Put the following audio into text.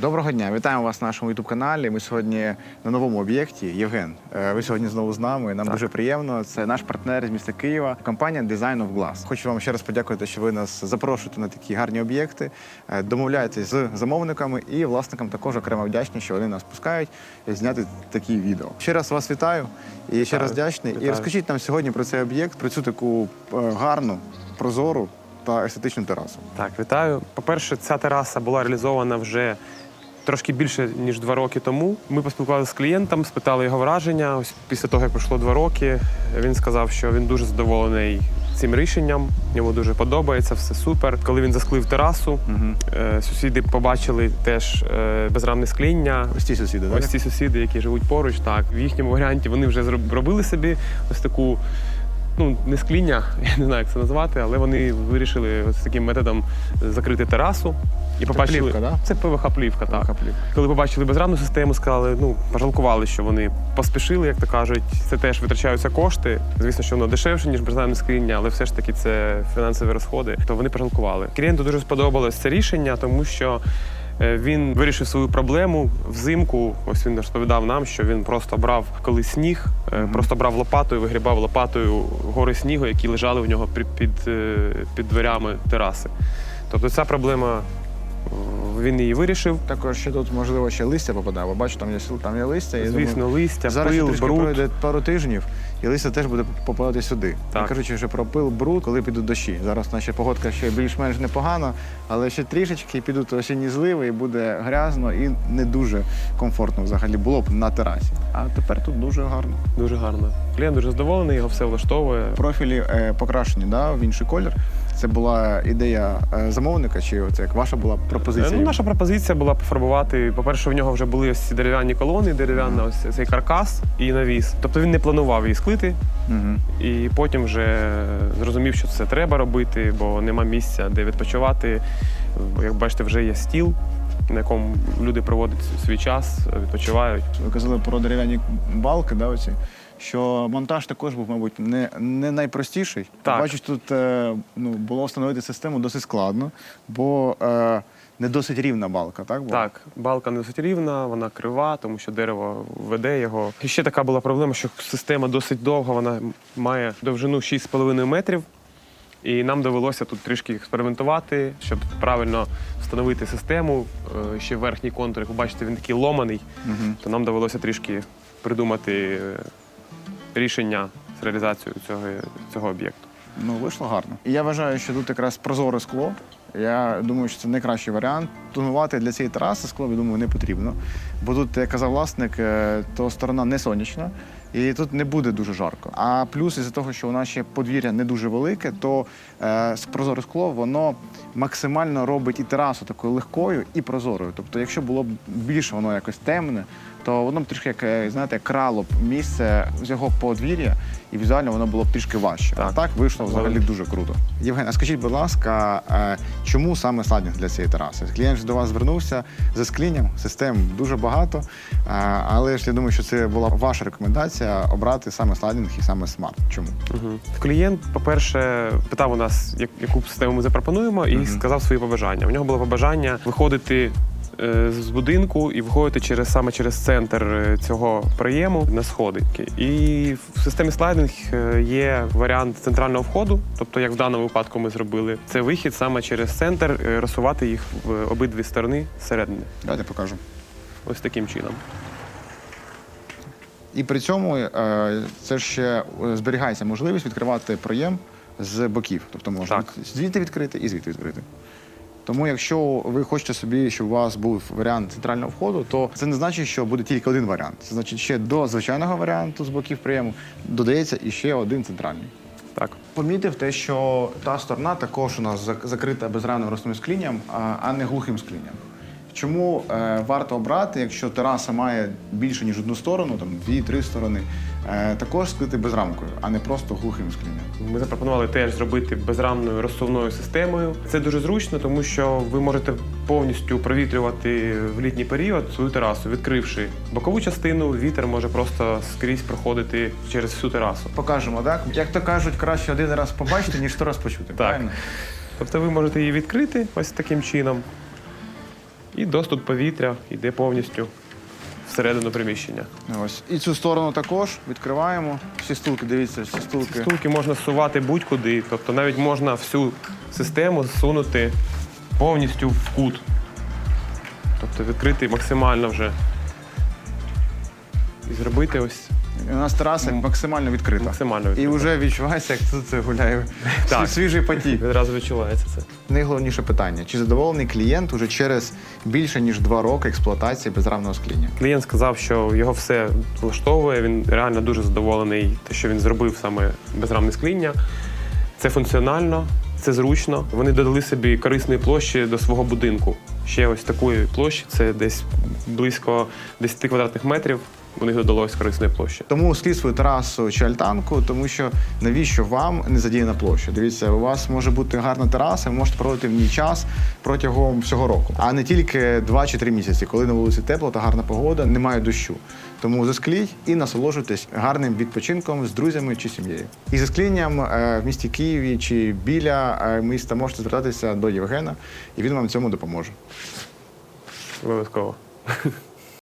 Доброго дня, вітаємо вас на нашому youtube каналі. Ми сьогодні на новому об'єкті. Євген, е, ви сьогодні знову з нами. Нам дуже приємно. Це наш партнер з міста Києва, компанія Design of Glass. Хочу вам ще раз подякувати, що ви нас запрошуєте на такі гарні об'єкти. Е, Домовляєтесь з замовниками і власникам також окремо вдячні, що вони нас пускають зняти такі відео. Ще раз вас вітаю і ще раз вдячний. І розкажіть нам сьогодні про цей об'єкт, про цю таку е, гарну, прозору та естетичну терасу. Так, вітаю. По-перше, ця тераса була реалізована вже трошки більше ніж два роки тому. Ми поспілкувалися з клієнтом, спитали його враження. Ось після того, як пройшло два роки, він сказав, що він дуже задоволений цим рішенням. Йому дуже подобається, все супер. Коли він засклив терасу, е, сусіди побачили теж е, безрамне скління. Ось ці сусіди, так? Ось ці сусіди, які живуть поруч, так в їхньому варіанті вони вже зроб- робили собі ось таку. Ну, не скління, я не знаю, як це назвати, але вони вирішили ось таким методом закрити терасу. І побачили, плівка, да? Це ПВХ-плівка, так. ПВХ-плівка. Коли побачили безрамну систему, сказали, ну, пожалкували, що вони поспішили, як то кажуть. Це теж витрачаються кошти. Звісно, що воно дешевше, ніж безрамне скління, але все ж таки це фінансові розходи. То вони пожалкували. Клієнту дуже сподобалось це рішення, тому що. Е, Він вирішив свою проблему взимку. Ось він розповідав нам, що він просто брав коли сніг, е, просто брав лопатою, вигрібав лопатою гори снігу, які лежали у нього під, під, е, під дверями тераси. Тобто ця проблема він її вирішив. Також ще тут, можливо, ще листя попадає. Бо бачу, там є там є листя. Звісно, думаю, листя, зараз пил, трішки бруд. пройде пару тижнів, і листя теж буде попадати сюди. Так. Не кажучи, що про пил, бруд, коли підуть дощі. Зараз наша погодка ще більш-менш непогана, але ще трішечки підуть осінні зливи, і буде грязно і не дуже комфортно взагалі було б на терасі. А тепер тут дуже гарно. Дуже гарно. Клієнт дуже задоволений, його все влаштовує. Профілі е, покрашені да, в інший колір. Це була ідея е, замовника, чи це як ваша була пропозиція? Ну, наша пропозиція була пофарбувати. По-перше, в нього вже були ось ці дерев'яні колони, дерев'яна ось цей каркас і навіс. Тобто він не планував її склити, Мгм. і потім вже зрозумів, що це треба робити, бо нема місця, де відпочивати. Як бачите, вже є стіл, на якому люди проводять свій час, відпочивають. Ви казали про дерев'яні балки, да, оці, що монтаж також був, мабуть, не, не найпростіший. Так. Бачу, тут е, ну, було встановити систему досить складно, бо е, не досить рівна балка, так? Була? Так, балка не досить рівна, вона крива, тому що дерево веде його. І ще така була проблема, що система досить довга, вона має довжину 6,5 метрів. І нам довелося тут трішки експериментувати, щоб правильно встановити систему. Е, Ще верхній контур, як ви бачите, він такий ломаний, Мгм. то нам довелося трішки придумати е, рішення з реалізацією цього, цього об'єкту. Ну, вийшло гарно. І я вважаю, що тут якраз прозоре скло. Я думаю, що це найкращий варіант. Тонувати для цієї тераси скло, я думаю, не потрібно. Бо тут, як казав власник, е, то сторона не сонячна, і тут не буде дуже жарко. А плюс із-за того, що у нас ще подвір'я не дуже велике, то е, прозоре скло воно максимально робить і терасу такою легкою і прозорою. Тобто, якщо було б більше воно якось темне, то воно б трішки як е, знаєте, крало б місце з його подвір'я, і візуально воно було б трішки важче. Так. А так вийшло взагалі дуже круто. Євген, а скажіть, будь ласка, е, чому саме сладінг для цієї тераси? Клієнт ж до вас звернувся за склінням, систем дуже багато. е, Але ж я думаю, що це була ваша рекомендація обрати саме сладінг і саме смарт. Чому? Угу. Клієнт, по-перше, питав у нас, як- яку систему ми запропонуємо, і сказав свої побажання. У нього було побажання виходити. Е, З будинку і виходити через саме через центр е, цього приєму на сходинки. І в системі слайдинг е, є варіант центрального входу, тобто, як в даному випадку ми зробили, це вихід саме через центр, розсувати їх в обидві сторони зсередини. Давайте покажу. Ось таким чином. І при цьому це ще зберігається можливість відкривати проєм з боків. Тобто можна Так. звідти відкрити і звідти відкрити. Тому, якщо ви хочете собі, щоб у вас був варіант центрального входу, то це не значить, що буде тільки один варіант. Це значить, ще до звичайного варіанту з боків прийому додається іще один центральний. Так. Помітив те, що та сторона також у нас закрита безрамним розмовним склінням, а- а не глухим склінням. Чому е, варто обрати, якщо тераса має більше ніж одну сторону, там дві-три сторони, е, також склити безрамкою, а не просто глухим склінням. Ми запропонували теж зробити безрамною розсувною системою. Це дуже зручно, тому що ви можете повністю провітрювати в літній період свою терасу, відкривши бокову частину, вітер може просто скрізь проходити через всю терасу. Покажемо, так? Як то кажуть, краще один раз побачити, ніж сто раз почути. Правильно? Тобто ви можете її відкрити ось таким чином. І доступ повітря йде повністю всередину приміщення. Ось. І цю сторону також відкриваємо. Всі стулки, дивіться, всі стулки. Стулки можна сувати будь-куди, тобто навіть можна всю систему зсунути повністю в кут. Тобто відкрити максимально вже. І зробити ось у нас тераса максимально відкрита. максимально І вже відчувається, як тут це гуляє Так. свіжий потік. Відразу відчувається це. Найголовніше питання: чи задоволений клієнт уже через більше ніж два роки експлуатації безрамного скління? Клієнт сказав, що його все влаштовує. Він реально дуже задоволений, те, що він зробив саме безрамне скління. Це функціонально, це зручно. Вони додали собі корисної площі до свого будинку. Ще ось такої площі, це десь близько 10 квадратних метрів. У них додалось корисної площі. Тому слід свою терасу чи альтанку, тому що навіщо вам не задіяна площа? Дивіться, у вас може бути гарна тераса, ви можете проводити в ній час протягом всього року, а не тільки 2 чи 3 місяці, коли на вулиці тепло та гарна погода, немає дощу. Тому заскліть і насолоджуйтесь гарним відпочинком з друзями чи сім'єю. І за склінням е, в місті Києві чи біля е, міста можете звертатися до Євгена, і він вам цьому допоможе. Обов'язково.